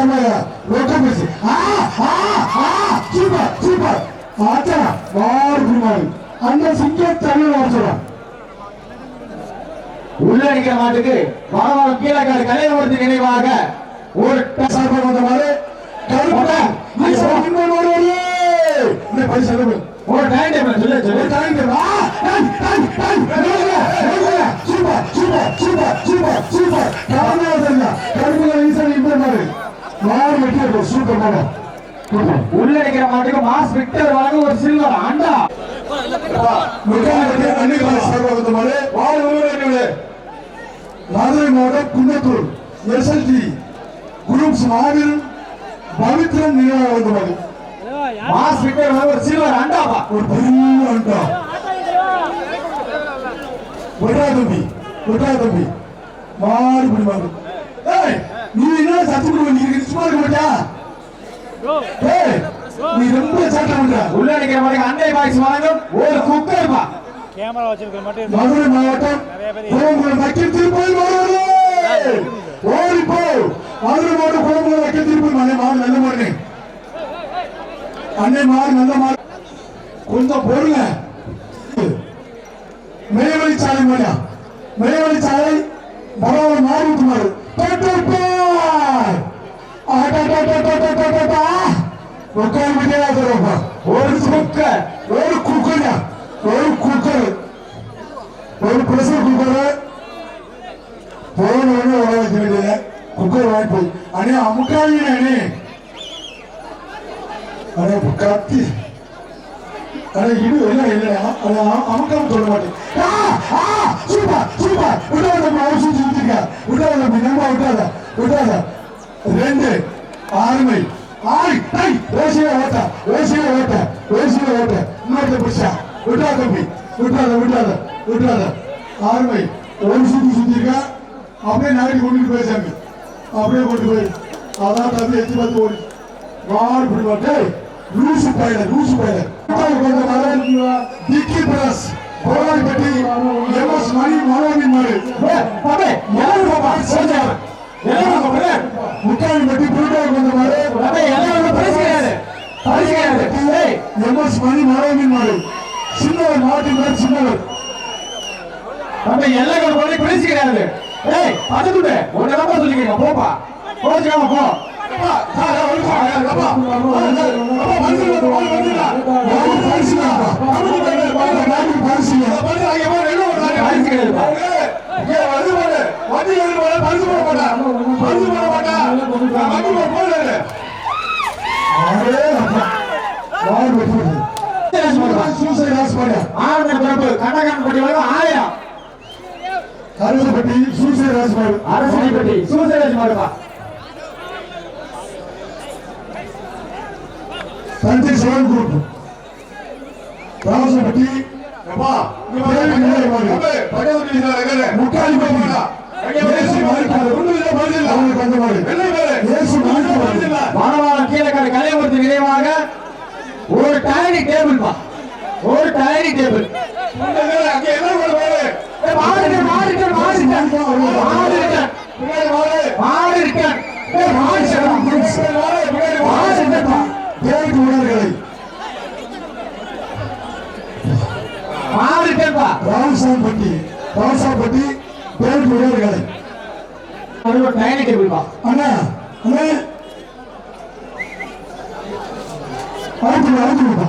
சார்பாக ரொக்கம் super super ஆச்சா மாறு குருமாறு அந்த சிங்க தமிழ் வாசலாம் உள்ள நிக்கிற மாட்டுக்கு மரவாளம் கீழக்காடு கலையவரத்தின் நினைவாக ஒரு ட- சார்பாக வந்த மாதிரி கருப்பா ஈசா இன்னொரு ஒரு ஒரு இந்த பரிசு அனுப்பு ஒரு டைம் டேபிள் சொல்லு சொல்லு ஒரு டைம் டேபிள். ஆ டைம் டைம் டைம் நடுவுல, super super super super super காரணம் கருப்புல ஈசா இந்த மாதிரி யார் வெட்டி சூப்பர் மேடம் சூப்பர் உள்ள இருக்கிற மாட்டுக்கு மாஸ் விக்டர் வழங்க ஒரு சில்வர் ஆண்டா முக்காலப்பட்டி அன்னிக்கால சார்பாக வந்த வாழ் உருவாக்கியுள்ளே மதுரை மாவட்டம் குன்னத்தூர் எஸ்எல்டி குரூப்ஸ் மாவில் பவித்ரன் நினைவாக வந்து மாதிரி மாஸ் விக்டர் வழங்க ஒரு சில்வர் அண்டாப்பா. ஒரு பெரிய அண்டா. விட்டா தம்பி விட்டா தம்பி. மாறி பிடிவாங்க. ஏய் நீ என்ன சத்து கொடுக்க நீ இருக்கு சும்மா இருக்க மாட்டியா ஏய் நீ ரொம்ப சேட்டை பண்ற உள்ள நிக்கிற மாட்டுக்கு அண்டை பாய்ஸ் வழங்கும் ஒரு குக்கர் பா கேமரா வச்சிருக்கிற மட்டும் மதுரை மாவட்டம் குளம்புரம் வக்கீல் திருப்பதி மாறுவது ஓடி போ. மதுரை மாவட்டம் குளம்புரம் வக்கீல் திருப்பதி அண்ணே மாறு நல்ல மாறுனே அண்ணே மாறு நல்ல மாறு கொஞ்சம் பொறுங்க. மேவழி சாலை மாடியா மேவழி சாலை பரவாயில்ல மாறி விட்டுமாறு ஒரு குக்கர் ஒரு குக்கர் ஒரு குக்கர் ஒரு பிரஷர் குக்கர் போன உடனே வர வைக்க வேண்டியது குக்கர் வாங்கி போய் அண்ணே அமுக்காதீங்க அண்ணே அண்ணே இப்ப கத்தி ஆனா இது எல்லாம் இல்லையா அண்ணே அ- சொல்ல மாட்டேன். Super super. விட்டாத நம்ம அவர் சுத்தி சுத்திருக்க நம்ம நம்ம விட்டாத விட்டாத ரெண்டு ஆறுமை. ஆறு டை ஓசியில ஓட்ட ஓசியில ஓட்ட ஓசியில ஓட்ட. இன்னொருத்த பிடிச்சா விட்டாத தம்பி விட்டாத விட்டாத விட்டாத ஆறுமை. ஒரு சுத்தி சுத்திருக்கா அப்படியே நாடி கொண்டுட்டு போய் அப்படியே கொண்டு போய் அதான் தம்பி எத்தி பார்த்து ஓடி. வாடு இப்படி லூசு பையல லூசு பையல கொண்ட மரம் டிக்கி பிரஸ். கோவாடிப்பட்டி எம்எஸ் மணி மாணவி மாடு பாபே எல்லாரும் பாப்பா சொல்லுங்க. எல்லாரும் பாப்பா முக்காடிப்பட்டி புதுக்காய் கொஞ்ச மரம் எல்லாரும் பரிசு கிடையாது பரிசு கிடையாது எம்எஸ் மணி மாடு சின்னவர் பேர் சின்னவர். எல்லாரும் பரிசு கிடையாது ஏய் தான் சொல்லிக்கிறீங்க. போப்பா போச்சுக்காம போ. பரிசு கிடையாதுப்பா ஆறு பிறப்பு கண்டகான் போட்டி வழங்கும் ஆயிரம். அரசுப்பட்டி சூசை ராஜ்மாடு அரசனை பட்டி சூசராஜ் மாடுப்பா தஞ்சை சிவன் குரூப் ராமசப்பட்டி முக்காலி மாணவாளம் கீழக்காடு கலையமூர்த்தி நினைவாக ஒரு டைனிங் டேபிள் பா. ஒரு டைனிங் டேபிள் மாடு மாடு மாடு மாடு மாடு இருக்கேன் மாடு செல்லம் மாடு இருக்கேன்ப்பா தேவைக்கு உணர்களை மாடு இருக்கேன்ப்பா ராமசாம்பட்டி ராமசாம்பட்டி தேவைக்கு உணர்களை அது ஒரு டைனிங் டேபிள் பா அண்ணா அண்ணா அழுத்து அழுத்து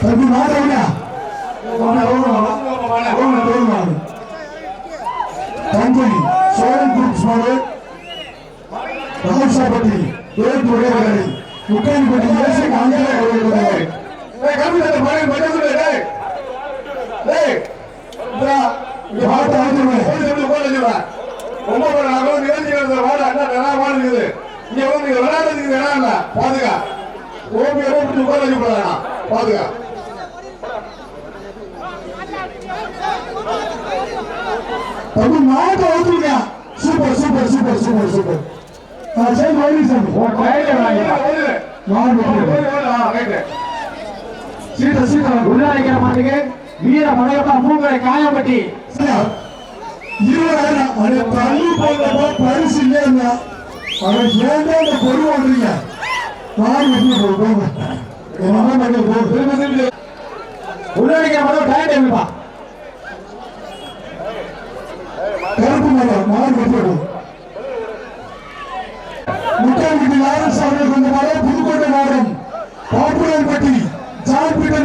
தம்பி மாதவனா தஞ்சை சோழன் குரூப்ஸ் மாடு ராமசாபட்டி தேர்வு உடையவர்களை முக்காணிப்பட்டி ஏசி ஆங்கில உடையவர்களை பாட்டு ஆடுவேன் பாதுகா தம்பி மாட்டை அழுத்துருங்க super super super super super. ஆ சரி டைனிங் வாங்கிப்பா மாடு. சீட்டை சீட்டை. உள்ளாடிக்கிற மாட்டுக்கு வீர மலையப்பா மூங்கரை காயப்பட்டி இருபதாயிரம் அது தள்ளி போடுறப்ப பரிசு இல்லையா அவன் ஏன்டா இந்த பொருள் வாங்குறீங்க நான் வெட்டி போங்க என்ன பண்ணி போகுது உள்ளாடிக்கிற மாட்டு டைம் கருப்பு மரம் முட்டாள்கிட்ட யாரும் கொண்ட புதுக்கோட்டை மாவட்டம்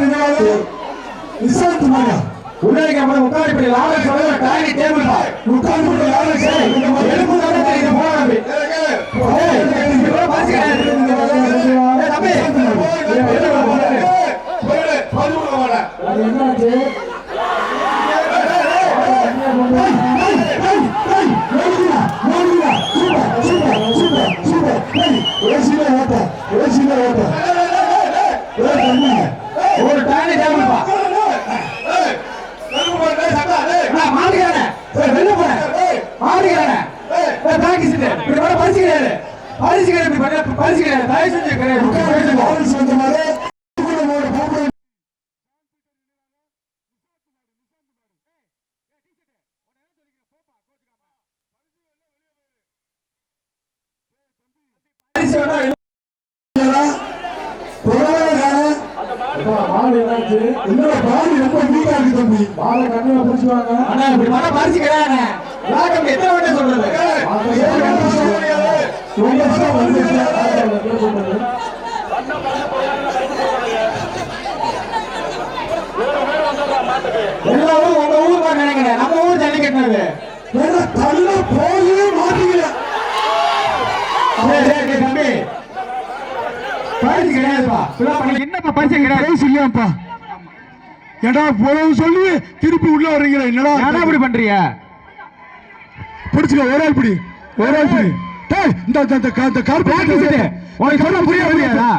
நினைவாக நிசாந்த் மகா உள்ளாடிக்கிற மாட்டு முக்காடிப்பட்டி லாபம் சொல்ல தெரியுது தம்பி. ஏய், இவ்வளவு பரிசு கிடையாது. ஏய், தம்பி. அது என்னாச்சு ஏய், ஏய், ஏய், ஏய், ஓடுகிறா, ஓடுகிறா. Super, super, super, super. ஏய், ஏசியில ஓட்ட, ஏசியில ஓட்ட. ஏய், தம்பி, ஒரு டைம் டேபிள்ப்பா நான் மாட்டுக்காரனே. ஏய், வெளில போறேன். மாட்டுக்காரனே. ஏய், practice இது. இப்படி பண்ணா பரிசு கிடையாது. பரிசு கிடையாது. இப்படி பண்ணா பரிசு கிடையாது. தயவு செஞ்சு கிடையாது. உட்கார வச்சுக்கோ. லாரன்ஸ் வந்த மாதிரி புதுக்கோட்டை மாவட்ட பாப்புலர் பரிசு வேணா ஏடா, கொரோனா காலம். என்னோட பாடி ரொம்ப வீக்கா இருக்கு தம்பி அண்ணா, இப்படி பண்ணா பரிசு கிடையாதுண்ணே. லாக்கம் எத்தனை வாட்டி சொல்றது? ரொம்ப வருஷம் வந்துச்சு. எல்லா ஊரும் உங்க ஊர் மாதிரி நினைக்கிறேன். நம்ம ஊர் ஜல்லிக்கட்டுனது. தள்ள போகவே மாட்டீங்க தம்பி. பரிசு கிடையாதுப்பா. என்னப்பா பரிசு கிடையாது? பேச இல்லையாப்பா ஏடா புறவு சொல்லி திருப்பி உள்ள வர்றீங்களா என்னடா ஏன்டா இப்படி பண்றீங்க பிடிச்சுக்க ஒரு ஆள் பிடி ஒரு ஆள் பிடி இந்த இந்த இந்த கா- இந்த கார் பேசிட்டு உனக்கு சொன்னா புரிய புரியாதா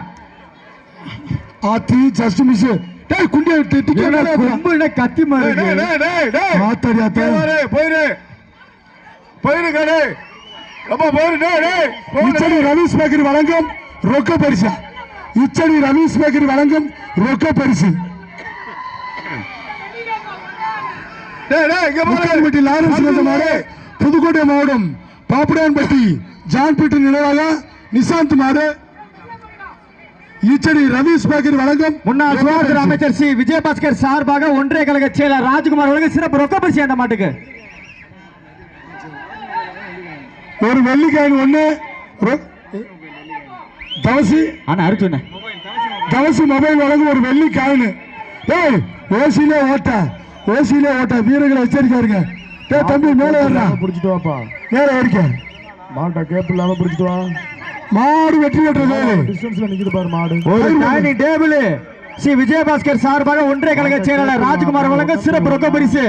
ஆத்தி ஜஸ்ட் மிஸ் டேய் குண்டிய டிக்கெட் கொம்புல கத்தி மாதிரி ஆத்தாடி ஆத்தா. போயிரு. போயிரு கடை. ரொம்ப போயிரு டேய் டேய். இச்சடி ரவீஸ் பேக்கரி வழங்கும் ரொக்க பரிசு. இச்சடி ரவீஸ் பேக்கரி வழங்கும் ரொக்க பரிசு. டேய் டேய் இங்க முக்கால்பட்டி லாரன்ஸ் வந்தமாறு புதுக்கோட்டை மாவட்டம் பாப்புடான்பட்டி ஜான் பீட்டர் நினைவாக நிசாந்த் மாடு. ஈச்சடி ரவீஸ் பேக்கரி வழங்கும். முன்னாள் சுகாதார அமைச்சர் சி. விஜயபாஸ்கர் சார்பாக ஒன்றிய கழக செயலர் ராஜ்குமார் வழங்க சிறப்பு ரொக்க பரிசு அந்த மாட்டுக்கு? ஒரு வெள்ளிக்காயின் ஒண்ணு. ரொ- தவசி. அண்ணா அரிச்சுண்ணே தவசி மொபைல் வழங்கும் ஒரு வெள்ளி காயின் டேய் ஓசியிலே ஓட்ட. ஓசியிலே ஓட்ட. வீரர்களை எச்சரிக்கை இருங்க டேய் தம்பி மேலே ஏறா புடிச்சிட்டு வாப்பா. மேலே ஏறிக்க. மாட்டை கேப் இல்லாம புடிச்சிட்டு வா. மாடு வெற்றி பெற்றது டிஸ்டன்ஸ்ல நிக்குது பாரு மாடு. ஒரு டைனிங் டேபிள் சி விஜயபாஸ்கர் சார்பாக ஒன்றிய கழக செயலாளர் ராஜ்குமார் வழங்க சிறப்பு ரொக்க பரிசு.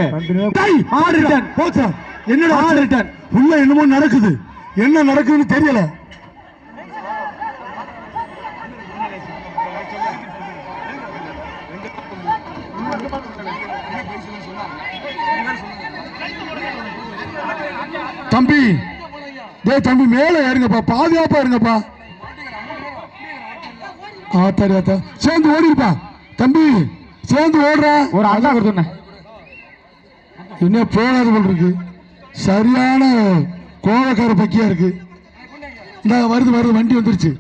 ஆறு ரிட்டன் போச்சா? என்னடா ஆறு? ரிட்டன் உள்ள என்னமோ நடக்குது. என்ன நடக்குதுன்னு தெரியல தம்பி டேய் தம்பி மேல ஏறுங்கப்பா. பாதுகாப்பா இருங்கப்பா. ஆத்தாடி ஆத்தா சேர்ந்து ஓடிருப்பா. தம்பி சேர்ந்து ஓடுறா. ஒரு அண்ணா கொடுத்துண்ணே என்ன போகாத போல் இருக்கு. சரியான கோவக்கார பக்கியா இருக்கு. இந்த வருது வருது வண்டி வந்துருச்சு.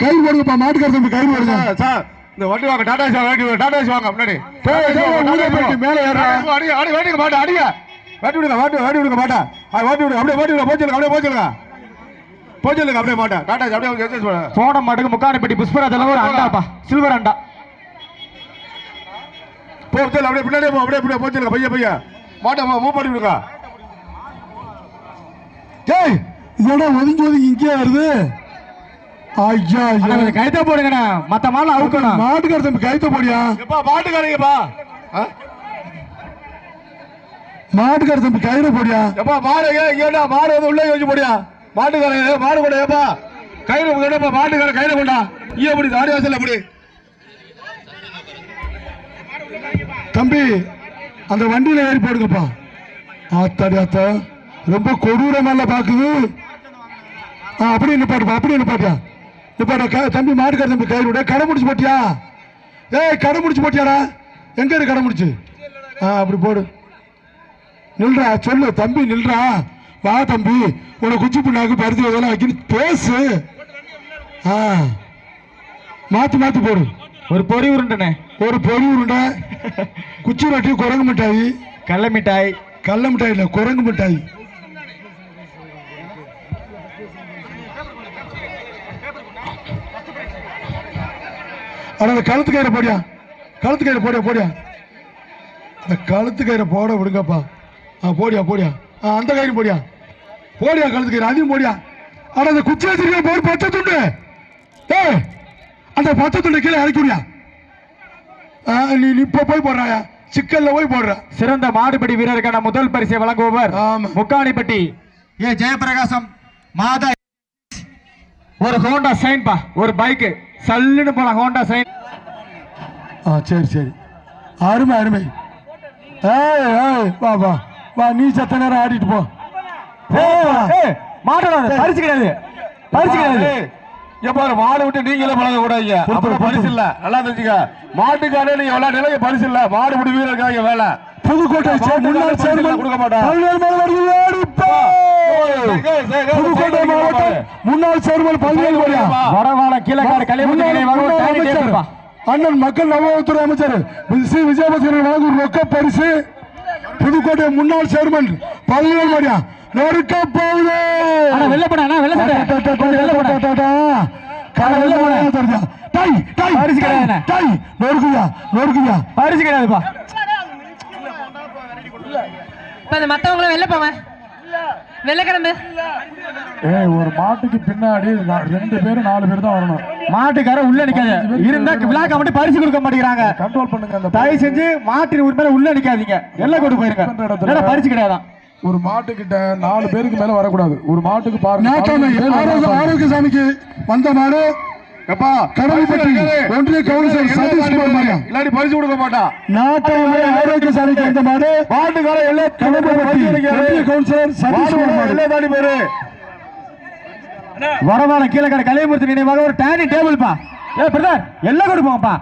கயிறு போடுங்கப்பா மாட்டுக்கார தம்பி கயிறு போடுங்க. சார் இந்த வண்டி வாங்க டாடா ஏசி வாங்க டாடா வாங்க முன்னாடி. மேல ஏறுறா. அடி அடி வாட்டிங்க மாட்டா அடிங்க வாட்டி விடுங்க வாட்டி வாட்டி விடுங்க மாட்டா. வாட்டி விடுங்க அப்படியே வாட்டி விடுங்க அப்படியே போச்சுங்க போச்சுங்க அப்படியே மாட்டா டாடா அப்படியே போன மாட்டுக்கு முக்கானப்பட்டி புஷ்பராஜ் ஒரு அண்டாப்பா சில்வர் அண்டா. போச்சு அப்படியே பின்னாடியே போ அப்படியே அப்படியே போச்சுங்க பைய பைய. மாட்டா மூவ் பண்ணி விடுங்க டேய் இதோட ஒதுங்கி ஒதுங்கி இங்கே வருது? ஐயா கொஞ்சம் கழுத்த போடுங்கண்ணா. மத்த மாலை அவுக்கணும். மாட்டுக்கார தம்பி கைத்த போடியா எப்பா மாட்டுக்காரங்கப்பா? ஆ? மாட்டுக்கார தம்பி கயிறு போடியா எப்பா மாடு இங்கடா மாடு வந்து உள்ள யோசிச்சு போடியா மாட்டுக்காரங்க மாடு கூட ஏப்பா? கையில கொண்டா மாட்டுக்கார கையில கொண்டா? ஈய அப்படி தாடி வாசல்ல தம்பி அந்த வண்டியில ஏறி போடுங்கப்பா. ஆத்தாடி ஆத்தா. ரொம்ப கொடூரமால பாக்குது. ஆ அப்படி நிப்பாட்டுப்பா அப்படி நிப்பாட்டியா நிப்பாட்டா க- தம்பி மாட்டுக்கார தம்பி கயிறு விட கடை முடிச்சு போட்டியா? ஏய் கடை முடிச்சு போட்டியாடா? எங்க இருக்கு கடை முடிச்சு? ஆ அப்படி போடு. நில்றா சொல்லு தம்பி நில்றா. வா தம்பி உன குச்சி புண்ணாக்கு பருத்தி இதெல்லாம் வைக்கணும் பேசு. ஆ. மாத்தி மாத்தி போடு. ஒரு பொறி உருண்டனே. ஒரு பொறி உருண்டை குச்சி ரொட்டி குரங்கு மிட்டாய். கடல மிட்டாய். கடல மிட்டாய் இல்லை குரங்கு மிட்டாய். அட அந்த கழுத்து கயிறை போடியா. கழுத்து கயிறை போடியா போடியா. அந்த கழுத்து கயிறை போட விடுங்கப்பா. ஆ போடியா போடியா. ஆ அந்த கயிறு போடியா. போடியா கழுத்து கயிறு அதையும் போடியா? அட அந்த குச்சி வச்சிருக்க போடு பச்சை துண்டு. ஏய் அந்த பச்சை துண்டு கீழே இறக்கி விடியா ஆ, நீ இப்போ போய் போடுறாயா? சிக்கல்ல போய் போடுற. சிறந்த மாடுபிடி வீரருக்கான முதல் பரிசை வழங்குபவர். முக்காணிப்பட்டி. ஏ ஜெயபிரகாசம் மாதா. ஒரு ஹோண்டா சைன் பா ஒரு பைக் சல்லுன்னு போலாம் ஹோண்டா சைன். ஆ சரி சரி. அருமை அருமை. ஏய் ஏய் வா வா. வா நீ சத்த நேரம் ஆடிட்டு போ. மாட்டோட பரிசு கிடையாது பரிசு கிடையாது எப்ப மாடு விட்டு நீங்களே பழக அப்புறம் பரிசு இல்ல நல்லா தெரிஞ்சுக்க. மாட்டுக்காரே நீங்க விளையாட நிலைய பரிசு இல்ல மாடு விட்டு வீரருக்காக வேலை. புதுக்கோட்டை முன்னாள் சேர்மன் கொடுக்க ஓடிப்போ. புதுக்கோட்டை மாவட்டம் முன்னாள் சேர்மன் பல்வேறு. வடவாள கீழக்காடு அமைச்சர். அண்ணன் மக்கள் நலத்துறை அமைச்சர் சி. விஜயபாஸ்கரன் வழங்கும் ரொக்க பரிசு. புதுக்கோட்டை முன்னாள் சேர்மன் பல்வேறு நொறுக்க போகுது. வெள்ள போனா வெள்ள வெள்ள போனா பரிசு கிடையாதுண்ணே. நொறுக்குயா பரிசு கிடையாதுப்பா மத்தவங்களும் வெளில போங்க. வெளில கிளம்பு. ஏய் ஒரு மாட்டுக்கு பின்னாடி ரெண்டு பேரும் நாலு பேர் தான் வரணும். மாட்டுக்கார உள்ள நிக்காது. இருந்தா விழாக்க மட்டும் பரிசு கொடுக்க மாட்டேங்கிறாங்க. கண்ட்ரோல் பண்ணுங்க அந்த தயவு செஞ்சு மாட்டின் உரிமையில உள்ள நிக்காதீங்க. எல்லாம் கொண்டு போயிருங்க. இல்லைன்னா பரிசு கிடையாதான். ஒரு மாட்டுக்கிட்ட நாலு பேருக்கு மேல வரக்கூடாது. ஒரு மாட்டுக்கு பாருங்க. ஆரோக்கியசாமிக்கு வந்த மாடு எப்பா கடவுள்பட்டி ஒன்றிய கவுன்சிலர் சதீஷ்குமார் மாரியா? இல்லாட்டி பரிசு கொடுக்க மாட்டான் நாட்டாமை ஆரோக்கியசாமிக்கு வந்த மாடு மாட்டுக்கார எல்லா கடவுள்பட்டி ஒன்றிய கவுன்சிலர் சதீஷ்குமார் மாடு. எல்லா தாண்டி பேரு. வடவாள கீழக்காடு கலைமூர்த்தி நினைவாக ஒரு டைனிங் டேபிள் பா ஏ பிரதர் எல்லாம் கொண்டு போங்கப்பா.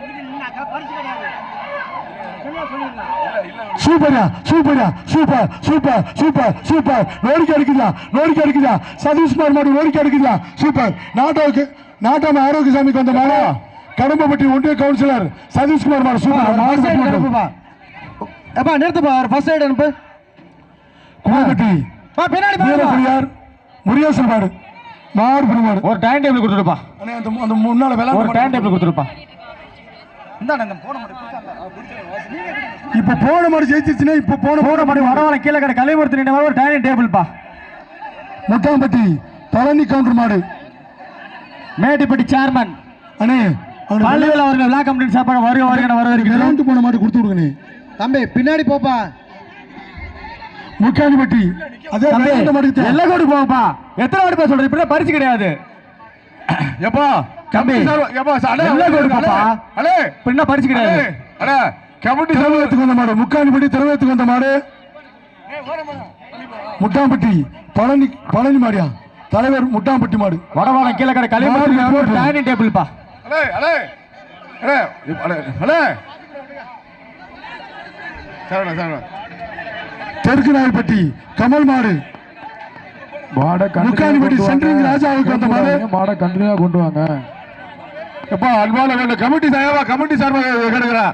சூப்பர்யா சூப்பர்யா சூப்பர் சூப்பர் சூப்பர் சூப்பர். நோடிக்கை அடிக்குதா நோடிக்கை அடிக்குதா? சதீஷ்குமார் மாடு நோடிக்கை அடிக்குதா? சூப்பர். நாட்டாவுக்கு நாட்டாம ஆரோக்கியசாமிக்கு வந்த மாடு. கடம்பப்பட்டி ஒன்றிய கவுன்சிலர் சதீஷ்குமார் மாடு சூப்பர். எப்பா நிறுத்துப்பா ஃபர்ஸ்ட் எய்ட் அனுப்பு. குமாரப்பட்டி பா பின்னாடி முருகேசன் மாடு. புடி மாடு ஒரு டைம் டேபிள் கொடுத்துருப்பா அண்ணே, அந்த முன்னால ஒரு டைம் டேபிள் கொடுத்துருப்பா இப்ப போன மாடு ஜெயிச்சிருச்சுன்னா இப்ப போன போன படி வடவாள கீழக்காடு கலைமூர்த்தி நினைவாக ஒரு டைனிங் டேபிள் பா. முட்டாம்பட்டி பழனி கவுண்டர் மாடு. மேட்டுப்பட்டி சேர்மன் அண்ணே பள்ளிகள் அவர்கள் விழா கமிட்டி சார்பாக வருக வருகிற வரவேற்கிறோம். விளையாண்டு போன மாடு கொடுத்து விடுங்க நீ தம்பி பின்னாடி போப்பா. முக்காணிப்பட்டி அதே தே- எல்லாம் கொண்டு போங்கப்பா. எத்தனை வாட்டி சொல்றது இப்படி பரிசு கிடையாது. எப்பா? தம்பி. சார், எப்பா சார், அண்ணே, எல்லாம் கொடுப்பாப்பா. அண்ணே, பின்ன பரிசு அண்ணே, கிடையாது கமிட்டி திருவேத்துக்கு வந்த மாடு முக்காணிப்பட்டி திருவேத்துக்கு வந்த மாடு. முட்டாம்பட்டி பழனி பழனி மாடியா? தலைவர் முட்டாம்பட்டி மாடு. வடவாளம் கீழக்கடை கலைமூர்த்தி நினைவாக ஒரு டைனிங் டேபிள் பா அண்ணே, அண்ணே, அண்ணே, இப்ப அண்ணே, அண்ணே. சரிண்ணே, சரிண்ணே. தெற்கு நாயப்பட்டி கமல் மாடு. மாடை. கண்டினியூ கொண்டு வாங்க. எப்பா அன்பான வேண்ட கமிட்டி சார்பா கமிட்டி சார்பாக கேட்கிறேன்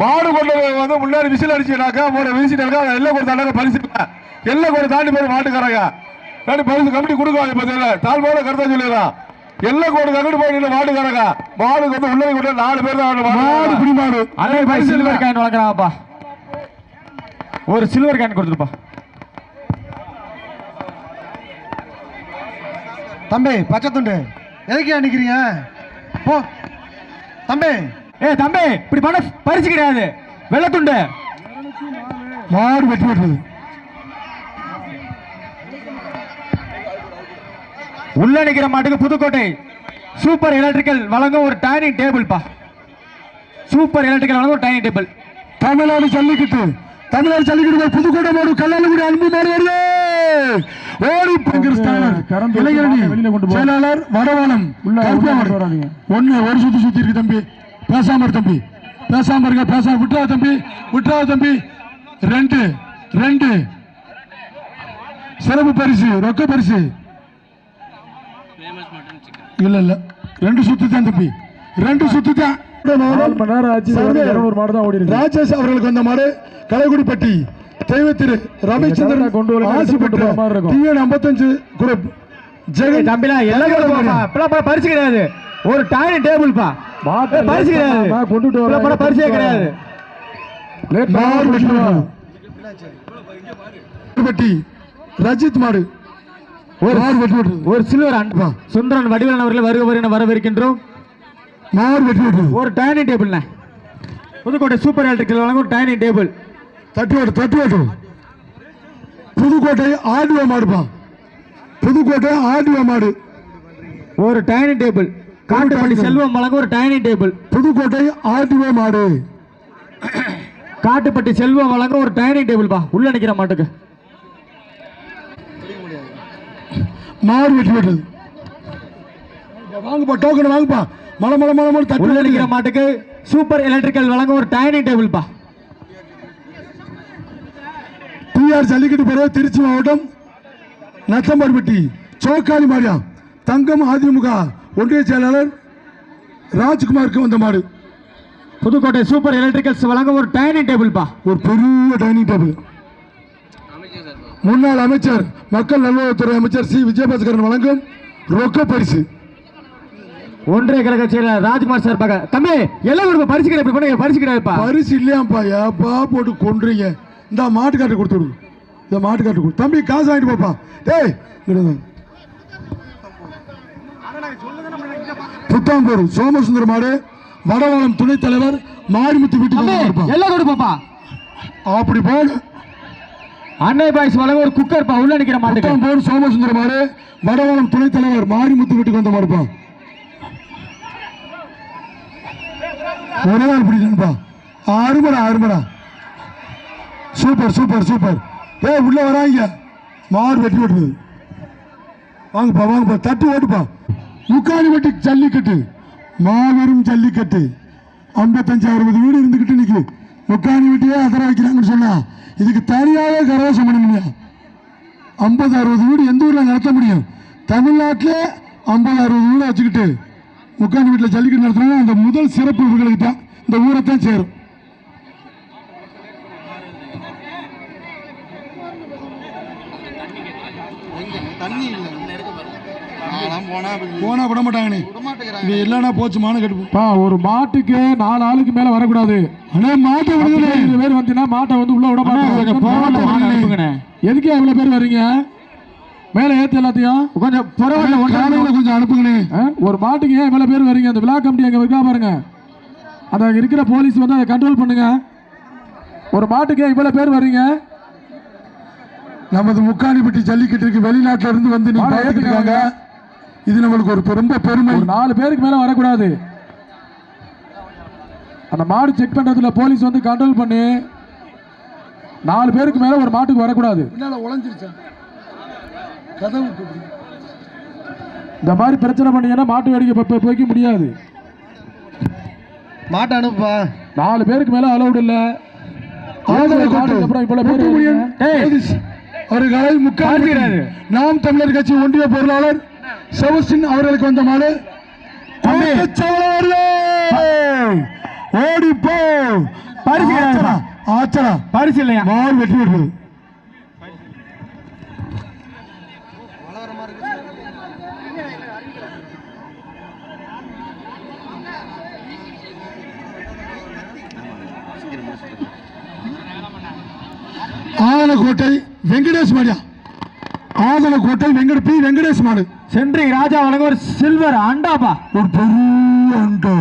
மாடு கொண்டு வந்து முன்னாடி விசில் அடிச்சுனாக்கா மூணு வீசிட்டாக்கா எல்லாம் ஒரு தாண்டாக பரிசு. எல்லாம் ஒரு தாண்டி போய் மாட்டுக்காரங்க. தாண்டி பரிசு கமிட்டி கொடுக்குவாங்க பார்த்தீங்களா? தாழ் போல கருத்தா சொல்லிடுறான் எல்லாம் கோடி தகடு போய் நின்று மாட்டுக்காரங்க. மாடுக்கு வந்து உள்ளே கொண்டு நாலு பேர் தான் மாடு பிடி மாடு அண்ணே பாய் சில்வர் காயின் வழங்குறாங்கப்பா ஒரு சில்வர் காயின் கொடுத்துருப்பா. தம்பி பச்சை துண்டு. எதுக்கு நிக்கிறீங்க? போ. தம்பி. ஏ தம்பி இப்படி பண்ண பரிசு கிடையாது. வெள்ளத்துண்டு மாறு வெற்றி பெற்றது உள்ள நிக்கிற மாட்டுக்கு புதுக்கோட்டை சூப்பர் எலக்ட்ரிக்கல் வழங்கும் ஒரு டைனிங் டேபிள் பா. சூப்பர் எலக்ட்ரிக்கல் வழங்கும் ஒரு டைனிங் டேபிள் தமிழ்நாடு ஜல்லிக்கட்டு. தமிழ்நாடு ஜல்லிக்கட்டு புதுக்கோட்டை புதுக்கோட்டை மாடு கல்லாலங்குடி அன்பு மாடு வருது. ஓடி இளைஞரணி. செயலாளர் வடவாளம். ஒண்ணு ஒரு சுத்தி சுத்தி இருக்கு தம்பி. பேசாம தம்பி. பேசாம இருக்க பேசாம. விட்டுறா தம்பி விட்டுறா தம்பி. ரெண்டு ரெண்டு. சிறப்பு பரிசு ரொக்க பரிசு. இல்ல இல்ல. ரெண்டு சுத்து தான் தம்பி. ரெண்டு சுத்து தான். மாடு தான் ஓடி ராஜேஷ் அவர்களுக்கு வந்த மாடு கலைக்குடிப்பட்டி ரவிச்சந்திரன் கரெக்டா கொண்டு வரல, ஆசி கொண்டு பெற்ற. டிஎன் ஐம்பத்தஞ்சு குரூப். ஜெகன் தம்பிலா எல்லாம் பரிசு கிடையாது. ஒரு டேபிள்ப்பா. மாட்டை ஏய், பரிசு கிடையாது. கொண்டுட்டு பணம் பரிசே கிடையாது. ரஜித் மாடு. ஒரு ஒரு சில்வர் அன்பா சுந்தரன் வடிவலன் அவர்களை வருக வருக வரவேற்கின்றோம். மாடு வெட்டி விட்டு ஒரு டைனிங் டேபிள்ண்ணே. புதுக்கோட்டை சூப்பர் எலக்ட்ரிக்கல் வழங்க ஒரு டைனிங் டேபிள். தட்டி ஓட்டு தட்டி ஓட்டு புதுக்கோட்டை ஆடிவ மாடுப்பா புதுக்கோட்டை ஆடிவ மாடு. ஒரு டைனிங் டேபிள் காட்டுப்பள்ளி செல்வம் வழங்க ஒரு டைனிங் டேபிள் புதுக்கோட்டை ஆடிவ மாடு. காட்டுப்பட்டி செல்வம் வழங்க ஒரு டைனிங் டேபிள் பா. உள்ள நிக்கிற மாட்டுக்கு. மாடு வெட்டி விட்டது வாங்கப்பா டோக்கன் வாங்கப்பா. மலை மலை மலை மலை தட்டி நிக்கிற. மாட்டுக்கு சூப்பர் எலக்ட்ரிக்கல் வழங்க ஒரு டைனிங் டேபிள் பா. டிஆர் ஜல்லிக்கட்டு பிறகு திருச்சி மாவட்டம் நத்தம்பாடுபட்டி சோக்காளி மாடியா தங்கம் அதிமுக ஒன்றிய செயலாளர் ராஜ்குமாருக்கு வந்த மாடு. புதுக்கோட்டை சூப்பர் எலக்ட்ரிக்கல்ஸ் வழங்க ஒரு டைனிங் டேபிள் பா. ஒரு பெரிய டைனிங் டேபிள். முன்னாள் அமைச்சர் மக்கள் நல்வாழ்வுத்துறை அமைச்சர் சி. விஜயபாஸ்கரன் வழங்கும் ரொக்க பரிசு. ஒன்றிய கழக செயலாளர் ராஜ்குமார் சார் பாக்க தம்பி எல்லாம் பரிசு கிடையாது பரிசு கிடையாதுப்பா பரிசு இல்லையாப்பா ஏப்பா போட்டு கொன்றீங்க இந்த மாட்டுக்காட்டு கொடுத்து விடு. இந்த மாட்டுக்காட்டு கொடு. தம்பி காசு வாங்கிட்டு போப்பா. டேய் புத்தாம்பூர் சோமசுந்தர மாடு வடவாளம் துணைத் தலைவர் மாரிமுத்து வீட்டுக்கு. எல்லாம் கொடுப்பாப்பா அப்படி போடு. அன்னை பாய்ஸ் வழங்க ஒரு குக்கர் பா உள்ள நிக்கிற மாட்டுக்கு. புத்தாம்பூர் சோமசுந்தர மாடு வடவாளம் துணைத் தலைவர் மாரிமுத்து வீட்டுக்கு வந்த மாடுப்பா. ஒரே நாள் பிடிக்கணும்ப்பா அருமடா அருமடா. Super super super. ஏ உள்ளே வராங்க. மாறு வெட்டி ஓட்டுறது வாங்கப்பா வாங்கப்பா தட்டு ஓட்டுப்பா. முக்காலி வெட்டி ஜல்லிக்கட்டு. மாபெரும் ஜல்லிக்கட்டு. ஐம்பத்தஞ்சு அறுபது வீடு இருந்துக்கிட்டு இன்னைக்கு முக்காணி வெட்டியே அதிர வைக்கிறாங்கன்னு சொன்னால் இதுக்கு தனியாகவே கரவாசம் பண்ணணும்யா. ஐம்பது அறுபது வீடு எந்த ஊரில் நடத்த முடியும்? தமிழ்நாட்டில் ஐம்பது அறுபது வீடு வச்சுக்கிட்டு முக்காணி வீட்டில் ஜல்லிக்கட்டு நடத்துனாங்க அந்த முதல் சிறப்பு இவர்களுக்கு தான் இந்த ஊரை தான் சேரும். போனா விட மாட்டாங்கண்ணே. இது இல்லைன்னா போச்சு மான கட்டு பா ஒரு மாட்டுக்கு நாலு ஆளுக்கு மேல வரக்கூடாது. அண்ணே மாட்டை விடுங்களே இருபது பேர் வந்தீங்கன்னா மாட்டை வந்து உள்ள விட மாட்டாங்க. எதுக்கு இவ்வளவு பேர் வர்றீங்க மேல ஏத்து எல்லாத்தையும்? கொஞ்சம் பரவாயில்ல கொஞ்சம் அனுப்புங்கண்ணே? ஒரு மாட்டுக்கு ஏன் இவ்வளவு பேர் வர்றீங்க அந்த விழா கமிட்டி அங்க இருக்கா பாருங்க. அங்க இருக்கிற போலீஸ் வந்து அதை கண்ட்ரோல் பண்ணுங்க. ஒரு மாட்டுக்கு ஏன் இவ்வளவு பேர் வர்றீங்க நமது முக்காணிப்பட்டி ஜல்லிக்கட்டுக்கு வெளிநாட்டுல இருந்து வந்து நீங்க இது நம்மளுக்கு ஒரு ரொம்ப பெருமை. ஒரு நாலு பேருக்கு மேல வரக்கூடாது. அந்த மாடு செக் பண்றதுல போலீஸ் வந்து கண்ட்ரோல் பண்ணி நாலு பேருக்கு மேல ஒரு மாட்டுக்கு வரக்கூடாது. இந்த மாதிரி பிரச்சனை பண்ணீங்கன்னா மாட்டு வேடிக்கை ப- ப- வைக்க முடியாது. மாட்டை அனுப்புப்பா. நாலு பேருக்கு மேல அலௌட் இல்ல. ஜோதிஷ் அவர்களை முக்கால் நாம் தமிழர் கட்சி ஒன்றிய பொருளாளர் செபஸ்டின் அவர்களுக்கு வந்த மாடு கோட்டச்சவரே! ஓடி போ பரிசு. ஆச்சரா, பரிசு இல்லையா? மாடு வெட்டி விடுறது ஆதனக்கோட்டை வெங்கடேஷ் மாடியா ஆதனக்கோட்டை வெங்கட பி. வெங்கடேஷ் மாடு சென்றி ராஜா வழங்க ஒரு சில்வர் அண்டாப்பா. ஒரு பெரிய அண்டா.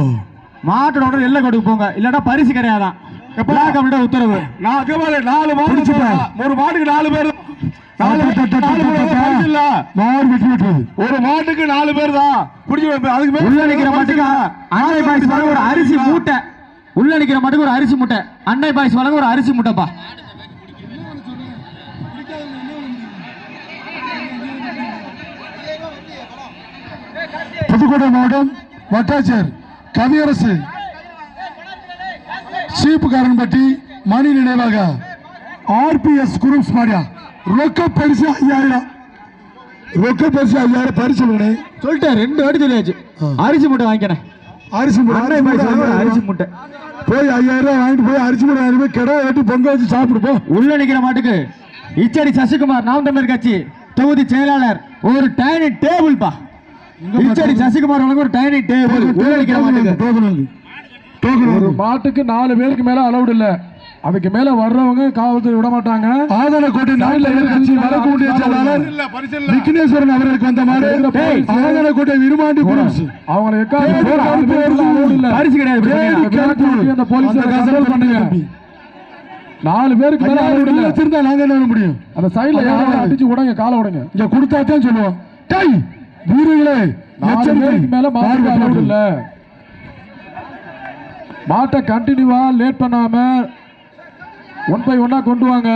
மாட்டோட order எல்லை கொடுக்க போங்க. இல்லன்னா பரிசு கிடையாதான். எப்படா கமிட்ட உத்தரவு? நான் அதே மாதிரி நாலு மாடு. ஒரு மாட்டுக்கு நாலு பேர். ஒரு மாட்டுக்கு நாலு பேர் தான். வைப்பேன். அதுக்கு உள்ள நிக்கிற மாட்டுக்கு ஒரு அரிசி மூட்டை. உள்ள நிக்கிற மாட்டுக்கு ஒரு அரிசி மூட்டை. அன்னை பாய்ஸ் வழங்க ஒரு அரிசி மூட்டைப்பா. புதுக்கோட்டை மாவட்டம் வட்டாட்சியர் கவியரசு சீப்புக்காரன்பட்டி மணி நினைவாக ஆர்பிஎஸ் குரூப்ஸ் மாடியா ரொக்க பரிசு ஐயாயிரம். ரொக்க பரிசு ஐயாயிரம் பரிசு சொல்லிட்டேன் ரெண்டு வாட்டி சொல்லியாச்சு. அரிசி மூட்டை வாங்கிக்கிறேன். அரிசி மூட்டை. அரிசி மூட்டை. போய் ஐயாயிரம் வாங்கிட்டு போய் அரிசி மூட்டை வாங்கிட்டு போய் கிடா வெட்டி பொங்க வச்சு சாப்பிடு போ. உள்ள நிக்கிற மாட்டுக்கு. இச்சடி சசிகுமார் நாம் தமிழர் கட்சி தொகுதி செயலாளர் ஒரு டைனிங் டேபிள் பா. இச்சடி சசிகுமார் வழங்க ஒரு டைனிங் டேபிள் வாங்கு. டோக்கன் ஒரு. மாட்டுக்கு நாலு பேருக்கு மேல அலௌட் இல்ல. அதுக்கு மேல வர்றவங்க காவல்துறை விட மாட்டாங்க. ஆதனக்கோட்டை நாட்டில் கட்சி வடக்குண்டிய செயலாளர் விக்னேஸ்வரன் அவர்களுக்கு வந்த மாடு டேய், ஆதனக்கோட்டை விருமாண்டி குரூப்ஸ் அவங்களை இல்ல. பரிசு கிடையாது. அந்த போலீஸ் பண்ணுங்க. நாலு பேருக்கு மேல allowed இல்ல. திருந்தா நாங்க என்ன பண்ண முடியும்? அந்த சைடுல யாரும். அடிச்சு உடைங்க காலை உடைங்க. இங்க கொடுத்தா தான் சொல்லுவோம். டேய் வீரர்களே மேல மாட்டை கண்டினியூவா லேட் பண்ணாம ஒன் பை ஒன்னா கொண்டு வாங்க.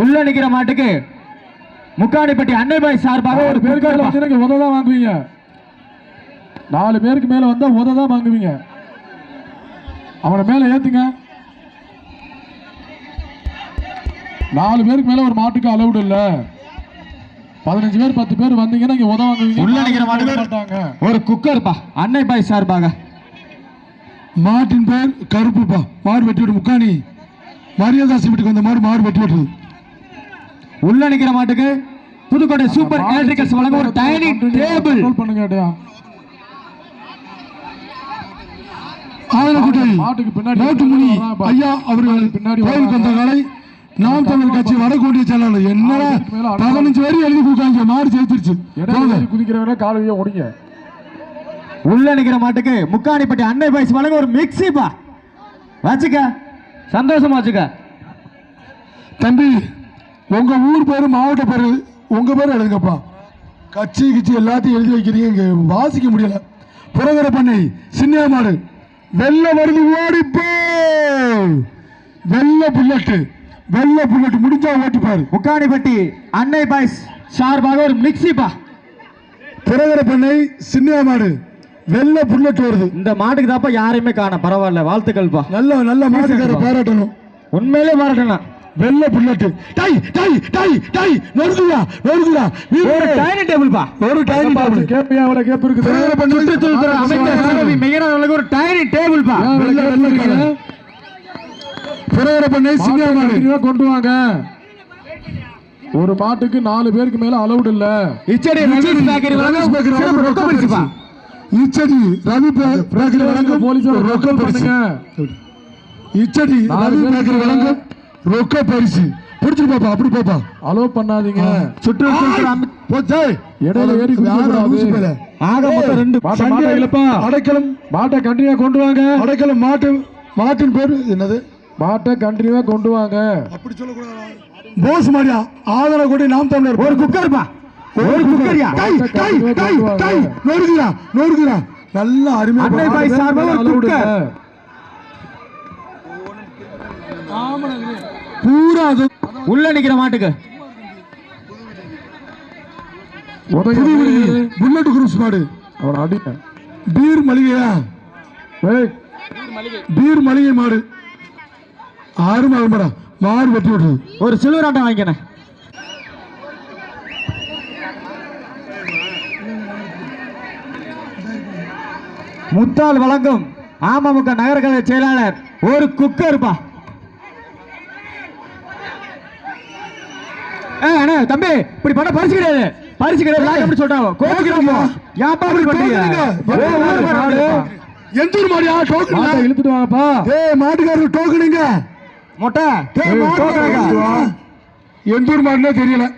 உள்ள நிக்கிற மாட்டுக்கு முக்காணிப்பட்டி அன்னை பாய் சார்பாக ஒரு பேருக்கு மேல பேருக்கு வந்து உத தான் வாங்குவீங்க. நாலு பேருக்கு மேல வந்தா உத தான் வாங்குவீங்க. அவனை மேல ஏத்துங்க. நாலு பேருக்கு மேல ஒரு மாட்டுக்கு அலௌடு இல்ல. பதினஞ்சு பேர் பத்து பேர் வந்தீங்கன்னா இங்க உத வாங்குவீங்க உள்ள நிக்கிற மாட்டுக்கு மாட்டாங்க. ஒரு குக்கர் பா. அன்னை பாய் சார்பாக. மாட்டின் பேர் கருப்புப்பா. மாடு வெட்டி விட்டு முக்காணி. மரியாதாசி வீட்டுக்கு வந்த மாடு மாடு வெட்டி விட்டுருது உள்ள நிக்கிற மாட்டுக்கு புதுக்கோட்டை சூப்பர் எலக்ட்ரிக்கல்ஸ் வழங்க ஒரு டைனிங் டேபிள் பண்ணுங்க டேய். ஆதனக்கோட்டை மாட்டுக்கு பின்னாடி ஐயா அவர்கள் பின்னாடி வந்த. காலை நாம் தமிழர் கட்சி வடகோண்டிய செயலாளர் ஆளு. பதினஞ்சு வரி எழுதி கொடுக்காங்க மாடு ஜெயிச்சிருச்சு. குதிக்கிறவங்க காலையே ஒடிங்க உள்ள நிக்கிற மாட்டுக்கு முக்காணிப்பட்டி அன்னை பாய்ஸ் வழங்க ஒரு மிக்ஸி பா. வச்சுக்க. சந்தோஷமா வச்சுக்க. தம்பி உங்க ஊர் பேரு மாவட்ட பேரு உங்க பேர் எழுதுங்கப்பா. கட்சி கிச்சி எல்லாத்தையும் எழுதி வைக்கிறீங்க இங்க வாசிக்க முடியல. புறகர பண்ணை சின்ன மாடு. வெள்ள வருது ஓடிப்போ வெள்ள புல்லட்டு வெள்ள புல்லட்டு முடிஞ்சா ஓட்டிப்பாரு. முக்காணிப்பட்டி அன்னை பாய்ஸ் சார்பாக ஒரு மிக்ஸி பா. புறகர பண்ணை சின்ன மாடு. வெள்ள புல்லட்டு வருது இந்த மாட்டுக்கு தாப்பா யாரையுமே காண பரவாயில்ல வாழ்த்துக்கள் பா. நல்ல நல்ல மாட்டுக்கார பாராட்டணும். உண்மையிலே பாராட்டலாம் வெள்ள புல்லட்டு டை டை டை டை. நொறுக்குடா நொறுக்குடா. ஒரு டைனிங் டேபிள் பா. ஒரு டைம் டேபிள் கேப்பியா அவட கேப் இருக்குது. புறகர பண்ணை. சுற்றுச்சூழல் அமைச்சர் ஒரு டைனிங் டேபிள் பா. வெள்ள வெள்ள புறகர பண்ணை சின்ன மாட்டை மாடு continue ஆ கொண்டு வாங்க. ஒரு மாட்டுக்கு நாலு பேருக்கு மேல அலௌட் இல்ல. இச்சடி வழங்க இச்சடி ரவி பேக்கரி வழங்கும் போலீஸார் ரொக்க பண்ணுங்க இச்சடி ரவி பேக்கரி வழங்கும் ரொக்க பரிசு பிடிச்சிட்டு பாப்பா அப்படி பாப்பா. அலோ பண்ணாதீங்க. அமை- போச்சே இடையில ஏறி? ஆக மொத்தம் ரெண்டு மாட்டை இழுப்பா அடைக்கலம் மாட்டை கண்டினியூ கொண்டு வாங்க. அடைக்கலம் மாட்டு மாட்டின் பேரு என்னது? மாட்டை கண்டினியூவா கொண்டு வாங்க. அப்படி சொல்லக்கூடாது. போஸ் மாடியா ஆதரவு கொடி நாம் தமிழர். ஒரு குக்கர் பா ஒரு குக்கர்யா? டை டை டை டை நொறுக்குறா நொறுக்குறா நல்ல அருமையா அன்னை பாய் சார்பாக ஒரு குக்கர். பூரா அது உள்ள நிக்கிற மாட்டுக்கு. புல்லட் குரூப்ஸ் மாடு அவன் அடிங்க பீர் மளிகையா? பீர் மளிகை மாடு. ஆறு மாடு மாடு வெட்டி விடுறது ஒரு சில்வர் ஆட்டம் வாங்கிக்கிறேன். முத்தால் வழங்கும் அமமுக நகரக்கலை செயலாளர் ஒரு குக்கர் பா ஏய் அண்ணே தம்பி இப்படி பண்ண பரிசு கிடையாது. பரிசு கிடையாது எப்படி சொல்றாங்க கோச்சுக்கிறோம் ஏன்ப்பா இப்படி பண்றீங்க. எந்தூர் மாடியா டோக்கன் இழுத்துட்டு வாங்கப்பா. ஏய் மாட்டுக்காரர் டோக்கனுங்க மொட்டை. மாடுனே தெரியல.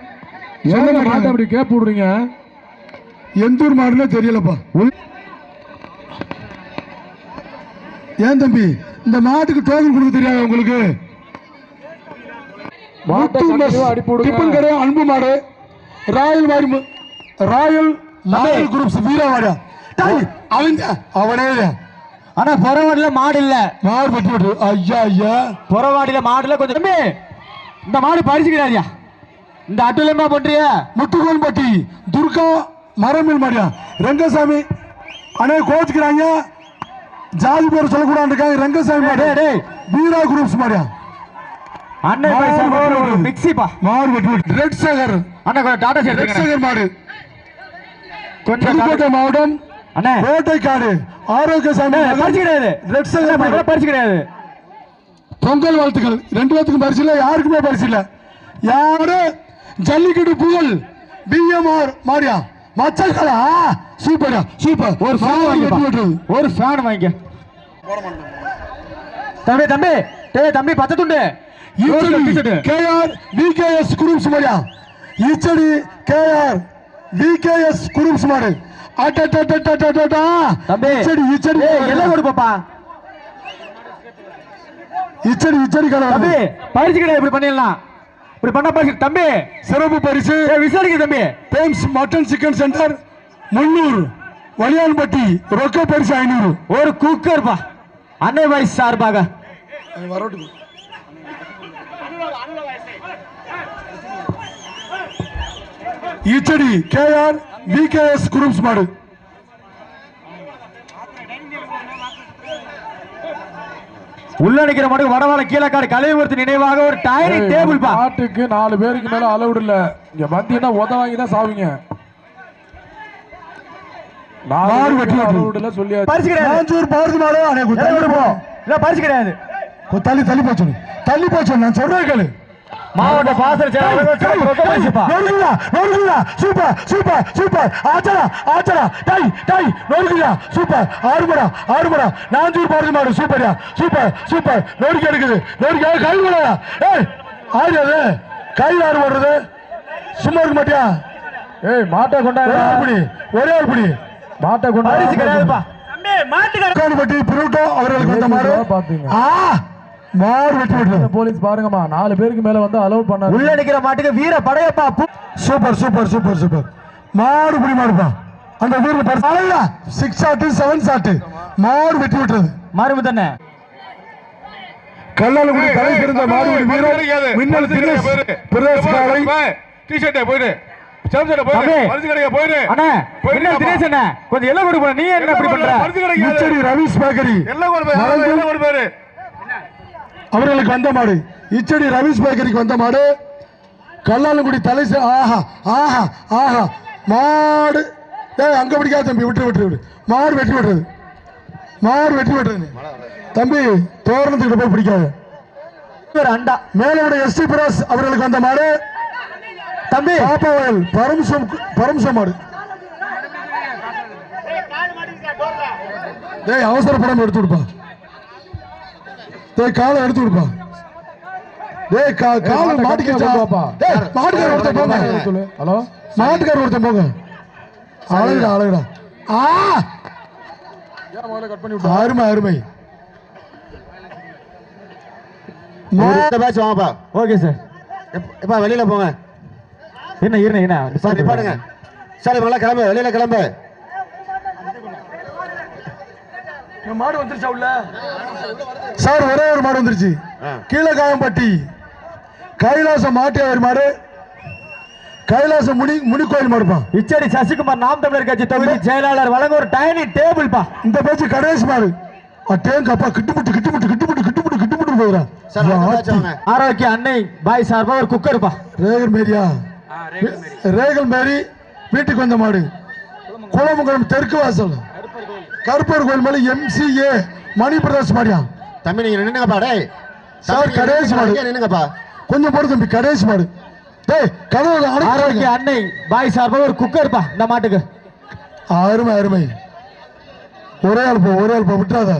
சொல்லுங்க. மாட்டை அப்படி கேப் விடுறீங்க? எந்தூர் மாடுனே தெரியலப்பா. ஏன் தம்பி? இந்த மாட்டுக்கு டோக்கன் கொடுக்க தெரியாது உங்களுக்கு? டிஃபன் கடை அன்பு மாடு. ராயல் மு- ராயல் குரூப்ஸ் வீரவாடா. அவன் அவனே ஆனா புறவாடியில மாடு இல்ல. மாடு பட்டி விட்டு ஐயா ஐயா. புறவாடியில மாடுல கொஞ்சம் தம்பி இந்த மாடு கிடையாதுயா இந்த அட்டுலமா பண்றிய? முத்துகோன்பட்டி துர்கா மரமில் மாடியா? ரங்கசாமி அண்ணே கோச்சுக்கிறாங்க. ஜாதி பேர் சொல்லக்கூடாது இருக்காங்க ரங்கசாமி மாடு. டேய், டேய். வீரா குரூப்ஸ் மாடியா? சார்பாக ஒரு மிக்ஸிப்பா. மாடு வெட்டி ரெட் சகர். அண்ணா கொஞ்சம் டாடா ரெட் சகர் மாடு. கொஞ்சம் மாவட்டம் அண்ணே. கோட்டைக்காடு ஆரோக்கியசாமி பரிசு கிடையாது ரெட் மாடு பரிசு கிடையாது பொங்கல் வாழ்த்துக்கள். ரெண்டு பேத்துக்கும் பரிசு இல்ல யாருக்குமே பரிசு இல்ல. யாரு? ஜல்லிக்கட்டு புகழ் பிஎம்ஆர் மாரியா? மச்சங்களா சூப்பரா சூப்பர். ஒரு ஃபேன் வெட்டுறது. ஒரு ஃபேன் வாங்கிக்க. தம்பி தம்பி டேய் தம்பி பச்சை துண்டு. கேஆர் விகேஎஸ் குரூப்ஸ் மாடியா இச்சடி கேஆர் விகேஎஸ் குரூப்ஸ் அட்டட்டட்டட்டட்டட்டா. தம்பி. இச்சடி இச்சடி. எல்லாம் கொடுப்பா இச்சடி இச்சடி தம்பி கலவை பரிசு கிடையாது இப்படி பண்ணிடலாம். இப்படி பண்ண பரிசு தம்பி. சிறப்பு பரிசு. விசாரிக்க தம்பி. பேம்ஸ் mutton chicken centre Munnur Valiyanpatti ரொக்க பரிசு ஐநூறு. ஒரு குக்கர் பா. அன்னை பாய் சார்பாக. இச்சடி கேஆர் விகேஎஸ் குரூப்ஸ் மாடு. உள்ள நிக்கிற மட்டும் வடவாள கீழக்காடு கலையமூர்த்தி நினைவாக ஒரு டைனிங் டேபிள் பா. மாட்டுக்கு நாலு பேருக்கு மேல அளவுடு இல்ல. இங்க வந்தீங்கன்னா உத வாங்கி தான் சாவீங்க. நாலு மாடு வெட்டு. அளவுடு இல்ல பரிசு கிடையாது நாஞ்சூர் பாரதி மாடு அண்ணே போ. இல்ல பரிசு கிடையாது தள்ளி தள்ளி போச்சு தள்ளி போச்சு நான் சொல்றேன் கேளு. மாவட்ட பாசன சூப்பர் சூப்பர் சூப்பர். ஆச்சரா ஆச்சரா. டை டை நொறுக்குதா சூப்பர். ஆறுமடா ஆறுமடா நாஞ்சூர் பாரதி மாடு சூப்பர்யா சூப்பர் சூப்பர். நொறுக்கி எடுக்குது நொறுக்கி. கை விடாதா ஏய் ஆடு அது கை ஆறு போடுறது? சும்மா இருக்க மாட்டியா? ஏய் மாட்டை ஒரே கொண்டாடு ஒரு பிடி. ஒரே ஒரு பிடி. மாட்டை பரிசு கொண்டாடு கிடையாதுப்பா. காடுபட்டி புரோட்டோ அவர்களுக்கு வந்த மாடு. பாத்தீங்க. ஆ மாடு வெட்டி விட்டுறது போலீஸ் பாருங்கம்மா நாலு பேருக்கு மேல வந்து அலோவ் பண்ண உள்ள நிக்கிற மாட்டுக்கு வீர Padayappa super super super super. மாடு புடி மாடுப்பா. அந்த பரிசு அழகா சிக்ஸ் ஷாட்டு செவன் ஷாட்டு மாடு வெட்டி விட்டுறது மாறுமு தானே கல்லாலங்குடி தலை சிறந்த மாடுபிடி வீரர் மின்னல் தினேஷ் பிரதேஷ் காலை. டிஷர்ட்டே போயிடு கொஞ்சம் எல்லாம் கொடுப்பா அவர்களுக்கு வந்த மாடு. இச்சடி ரவீஷ் பேக்கரிக்கு வந்த மாடு. கல்லாலங்குடி தலை ஆஹா ஆஹா ஆஹா. மாடு. ஏய் அங்க பிடிக்காத தம்பி விட்டு விட்டு விடு மாடு வெட்டி விடுறது மாடு வெட்டி விடுறது தம்பி தோரணத்துக்கிட்ட போய் பிடிக்காது. அண்டா. மேலோட எஸ்டி பிரஸ் அவர்களுக்கு வந்த மாடு. தம்பி. பாப்பவயல் பரம்சம் பரம்சம் மாடு. டேய் அவசரப்படாம எடுத்து விடுப்பா. டேய் காலை எடுத்து விடுப்பா டேய் கா காலை மாட்டிக்கிச்சா? பாப்பா. டேய் மாட்டுக்கார ஒருத்தன் போங்க. ஹலோ? மாட்டுக்கார ஒருத்தன் போங்க. அழகுடா அழகுடா. ஆ! முதல்ல கட் பண்ணி விட்டு? அருமை அருமை. இந்த பேட்ச் வாங்கப்பா. Okay sir. எப்பா வெளியில போங்க. என்ன இருங்க என்ன சார் நிப்பாடுங்க சார் கிளம்பு வெளியில கிளம்பு. மாடு வந்துருச்சா உள்ள? சார் ஒரே ஒரு மாடு வந்துருச்சு. ஆ. கீழகாயம்பட்டி கைலாசம் மாட்டியாவர் மாடு. கைலாசம் முனி முனிக்கோயில் மாடுப்பா. இச்சடி சசிகுமார் நாம் தமிழர் கட்சி தொகுதி செயலாளர் வழங்க ஒரு டைனிங் டேபிள் பா. இந்த பேச்சு கடைசி மாடு. அட்டேங்க அப்பா கிட்டுமுட்டு கிட்டுமுட்டு கிட்டுமுட்டு கிட்டுமுட்டு கிட்டுமுட்டு போயிடறான் ஆரோக்கிய அன்னை பாய் சார்பா ஒரு குக்கர் பா. Regal Maria? Regal Mary. வீட்டுக்கு வந்த மாடு. குளமுகுளம் தெற்கு வாசல். கருப்பர் கோயில் மேல எம்சிஏ மணி பிரதேஷ் மாடியா? தம்பி நீங்க நின்னுங்கப்பா டேய். சார், கடைசி மாடு. நின்னுங்கப்பா. கொஞ்சம் போடு தம்பி கடைசி மாடு. டேய் கதவு ஆரோக்கிய அன்னை பாய் சார்பா ஒரு குக்கர் பா இந்த மாட்டுக்கு. அருமை அருமை. ஒரே ஆள் போ ஒரே ஆள் போ விட்டுறாத.